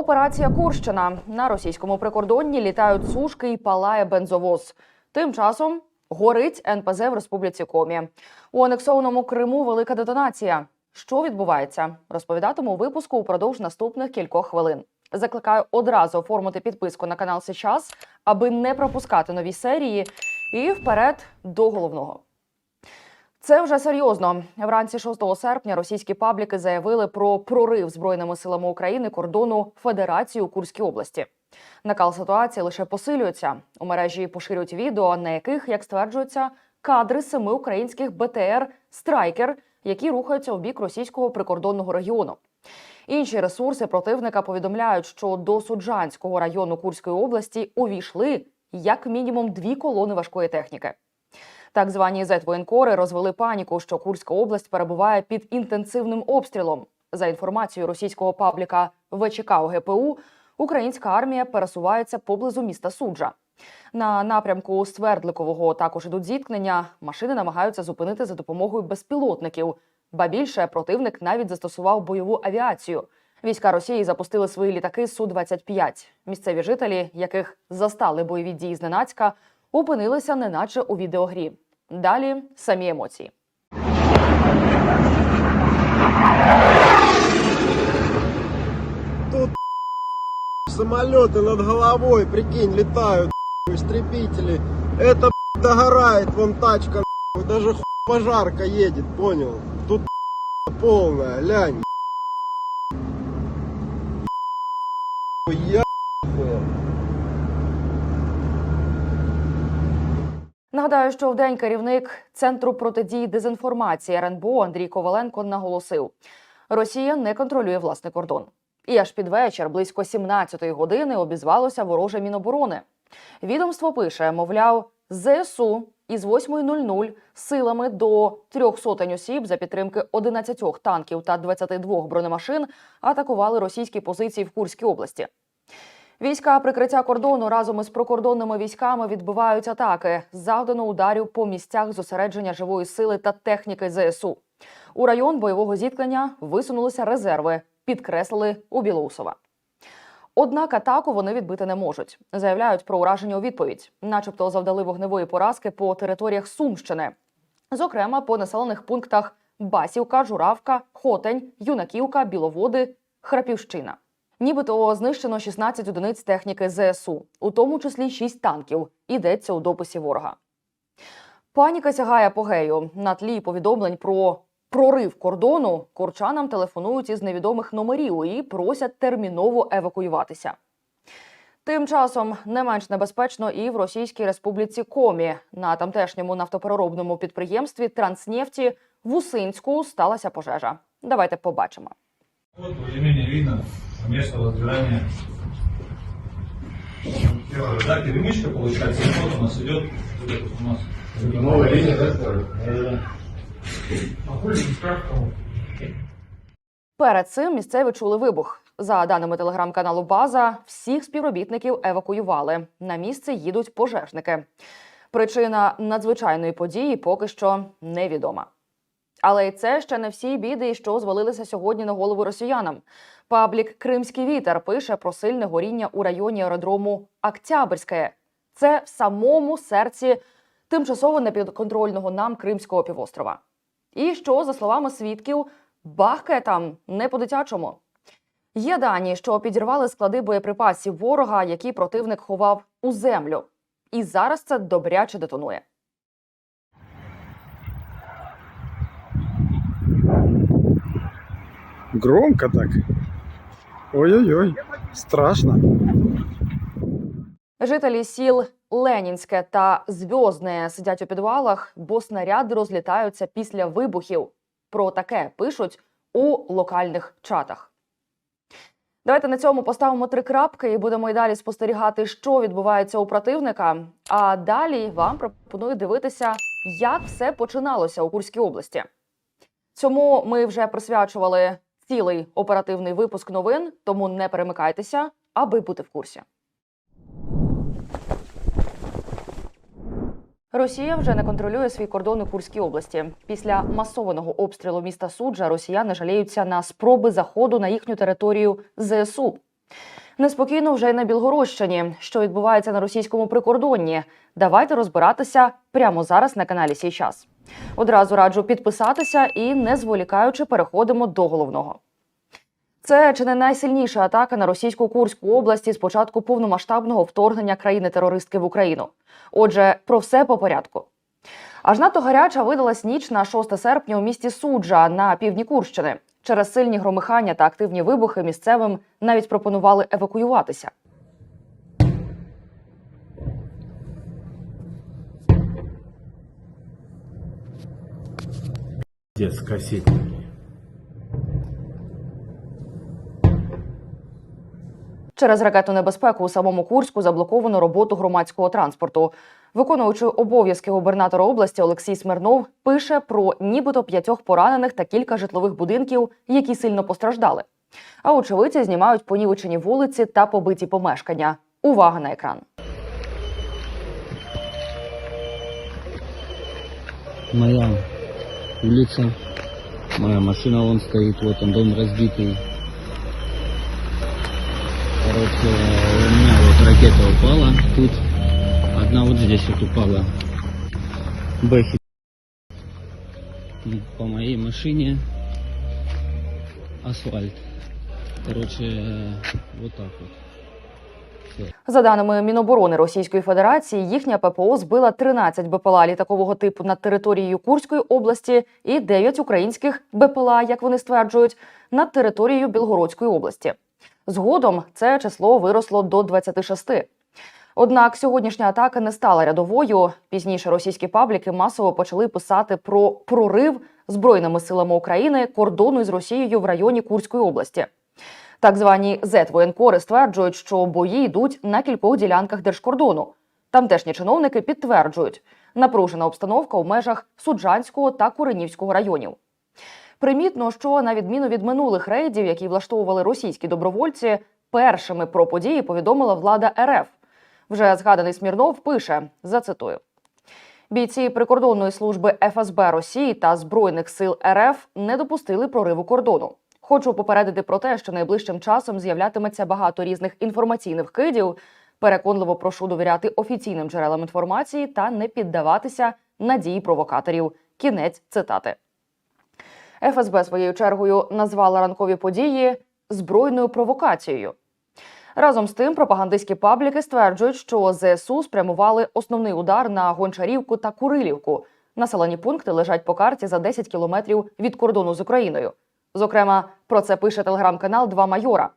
Операція Курщина на російському прикордонні літають сушки і палає бензовоз. Тим часом горить НПЗ в Республіці Комі. У анексованому Криму велика детонація. Що відбувається? Розповідатиму у випуску упродовж наступних кількох хвилин. Закликаю одразу оформити підписку на канал Сейчас, аби не пропускати нові серії. І вперед до головного. Це вже серйозно. Вранці 6 серпня російські пабліки заявили про прорив збройними силами України кордону Федерації у Курській області. Накал ситуації лише посилюється. У мережі поширюють відео, на яких, як стверджується, кадри семи українських БТР Страйкер, які рухаються у бік російського прикордонного регіону. Інші ресурси противника повідомляють, що до Суджанського району Курської області увійшли як мінімум дві колони важкої техніки. Так звані зетвоєнкори розвели паніку, що Курська область перебуває під інтенсивним обстрілом. За інформацією російського пабліка ВЧК ОГПУ, українська армія пересувається поблизу міста Суджа. На напрямку Свердликового також ідуть зіткнення. Машини намагаються зупинити за допомогою безпілотників. Ба більше противник навіть застосував бойову авіацію. Війська Росії запустили свої літаки су 25 Місцеві жителі, яких застали бойові дії зненацька, опинилися неначе у відеогрі. Далі самі емоції. Тут самолеты над головой, прикинь, летают истребители. Это догорает, вон тачка, даже пожарка едет, понял? Тут полная, лянь. Я Нагадаю, що вдень керівник центру протидії дезінформації РНБО Андрій Коваленко наголосив: Росія не контролює власний кордон. І аж під вечір, близько 17-ї години, обізвалося вороже міноборони. Відомство пише, мовляв, ЗСУ із 8.00 силами до трьох сотень осіб за підтримки 11 танків та 22 бронемашин атакували російські позиції в Курській області. Війська прикриття кордону разом із прикордонними військами відбивають атаки. Завдано ударів по місцях зосередження живої сили та техніки ЗСУ. У район бойового зіткнення висунулися резерви, підкреслили у Білоусова. Однак атаку вони відбити не можуть. Заявляють про ураження у відповідь, начебто завдали вогневої поразки по територіях Сумщини, зокрема по населених пунктах Басівка, Журавка, Хотень, Юнаківка, Біловоди, Храпівщина. Нібито знищено 16 одиниць техніки ЗСУ, у тому числі 6 танків. Йдеться у дописі ворога. Паніка сягає апогею. На тлі повідомлень про прорив кордону корчанам телефонують із невідомих номерів і просять терміново евакуюватися. Тим часом не менш небезпечно і в Російській Республіці Комі на тамтешньому нафтопереробному підприємстві Транснефті в Усинську сталася пожежа. Давайте побачимо. Видно место возгорания. Да, перемычка получается, и вот у нас идет, вот у нас. Новая линия, да, Да-да-да. Перед цим місцеві чули вибух. За даними телеграм-каналу База, всіх співробітників евакуювали. На місце їдуть пожежники. Причина надзвичайної події поки що невідома. Але й це ще не всі біди, що звалилися сьогодні на голову росіянам. Паблік Кримський вітер пише про сильне горіння у районі аеродрому Октябрьське. Це в самому серці тимчасово непідконтрольного нам Кримського півострова. І що, за словами свідків, бахкає там не по-дитячому. Є дані, що підірвали склади боєприпасів ворога, які противник ховав у землю. І зараз це добряче детонує. Громко так. Ой-ой-ой, страшно. Жителі сіл Ленінське та Зв'язне сидять у підвалах, бо снаряди розлітаються після вибухів. Про таке пишуть у локальних чатах. Давайте на цьому поставимо три крапки і будемо й далі спостерігати, що відбувається у противника. А далі вам пропоную дивитися, як все починалося у Курській області. Цьому ми вже присвячували цілий оперативний випуск новин, тому не перемикайтеся, аби бути в курсі. Росія вже не контролює свій кордон у Курській області. Після масованого обстрілу міста Суджа росіяни жаліються на спроби заходу на їхню територію ЗСУ. Неспокійно вже й на Білгородщині. Що відбувається на російському прикордонні? Давайте розбиратися прямо зараз на каналі Сій час. Одразу раджу підписатися і, не зволікаючи, переходимо до головного. Це чи не найсильніша атака на російську Курську області з початку повномасштабного вторгнення країни-терористки в Україну. Отже, про все по порядку. Аж надто гаряча видалась ніч на 6 серпня у місті Суджа на півдні Курщини. Через сильні громихання та активні вибухи місцевим навіть пропонували евакуюватися. Пиздец, кассетник. Через ракетну небезпеку у самому Курську заблоковано роботу громадського транспорту. Виконуючи обов'язки губернатора області Олексій Смирнов пише про нібито п'ятьох поранених та кілька житлових будинків, які сильно постраждали. А очевидці знімають понівечені вулиці та побиті помешкання. Увага на екран. моя улица, моя машина вон стоит, вот он дом разбитый. Короче, у меня вот ракета упала тут, одна вот здесь вот упала. Бэхи. По моей машине асфальт. Короче, э, вот так вот. За даними Міноборони Російської Федерації, їхня ППО збила 13 БПЛА літакового типу над територією Курської області і 9 українських БПЛА, як вони стверджують, над територією Білгородської області. Згодом це число виросло до 26. Однак сьогоднішня атака не стала рядовою. Пізніше російські пабліки масово почали писати про прорив збройними силами України кордону із Росією в районі Курської області. Так звані зет-воєнкори стверджують, що бої йдуть на кількох ділянках держкордону. Тамтешні чиновники підтверджують, напружена обстановка у межах Суджанського та Куренівського районів. Примітно, що на відміну від минулих рейдів, які влаштовували російські добровольці, першими про події повідомила влада РФ. Вже згаданий Смірнов пише: зацитую. Бійці прикордонної служби ФСБ Росії та Збройних сил РФ не допустили прориву кордону. Хочу попередити про те, що найближчим часом з'являтиметься багато різних інформаційних кидів. Переконливо прошу довіряти офіційним джерелам інформації та не піддаватися надії провокаторів. Кінець цитати. ФСБ своєю чергою назвала ранкові події збройною провокацією. Разом з тим, пропагандистські пабліки стверджують, що ЗСУ спрямували основний удар на Гончарівку та Курилівку. Населені пункти лежать по карті за 10 кілометрів від кордону з Україною. Зокрема, про це пише телеграм-канал Два майора.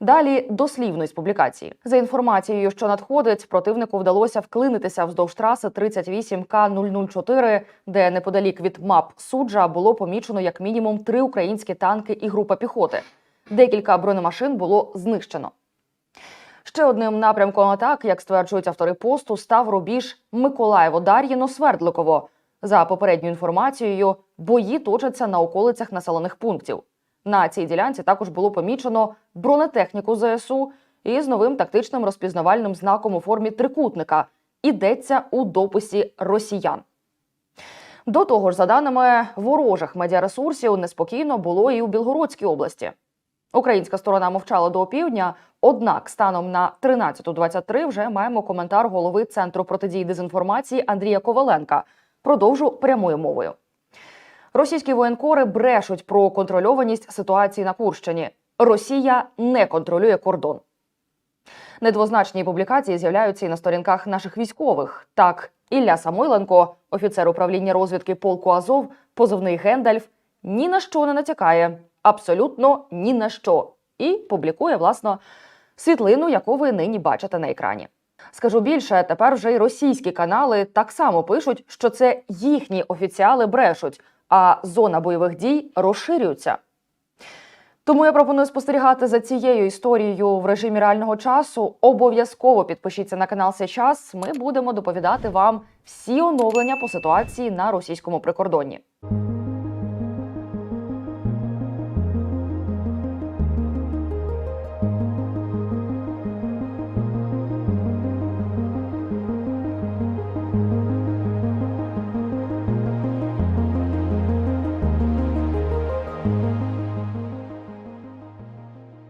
Далі дослівно із публікації. За інформацією, що надходить, противнику вдалося вклинитися вздовж траси 38К004, де неподалік від МАП суджа було помічено як мінімум три українські танки і група піхоти. Декілька бронемашин було знищено. Ще одним напрямком атак, як стверджують автори посту, став рубіж Миколаєво-Дар'їно-Свердликово. За попередньою інформацією, бої точаться на околицях населених пунктів. На цій ділянці також було помічено бронетехніку ЗСУ із новим тактичним розпізнавальним знаком у формі трикутника. Ідеться у дописі росіян. До того ж, за даними ворожих медіаресурсів, неспокійно було і у Білгородській області. Українська сторона мовчала до опівдня, однак станом на 13.23 вже маємо коментар голови Центру протидії дезінформації Андрія Коваленка. Продовжу прямою мовою. Російські воєнкори брешуть про контрольованість ситуації на Курщині. Росія не контролює кордон. Недвозначні публікації з'являються і на сторінках наших військових. Так, Ілля Самойленко, офіцер управління розвідки полку Азов, позивний Гендальф, ні на що не натякає. Абсолютно ні на що. І публікує, власно, світлину, яку ви нині бачите на екрані. Скажу більше, тепер вже й російські канали так само пишуть, що це їхні офіціали брешуть, а зона бойових дій розширюється. Тому я пропоную спостерігати за цією історією в режимі реального часу. Обов'язково підпишіться на канал «Сейчас». Ми будемо доповідати вам всі оновлення по ситуації на російському прикордонні.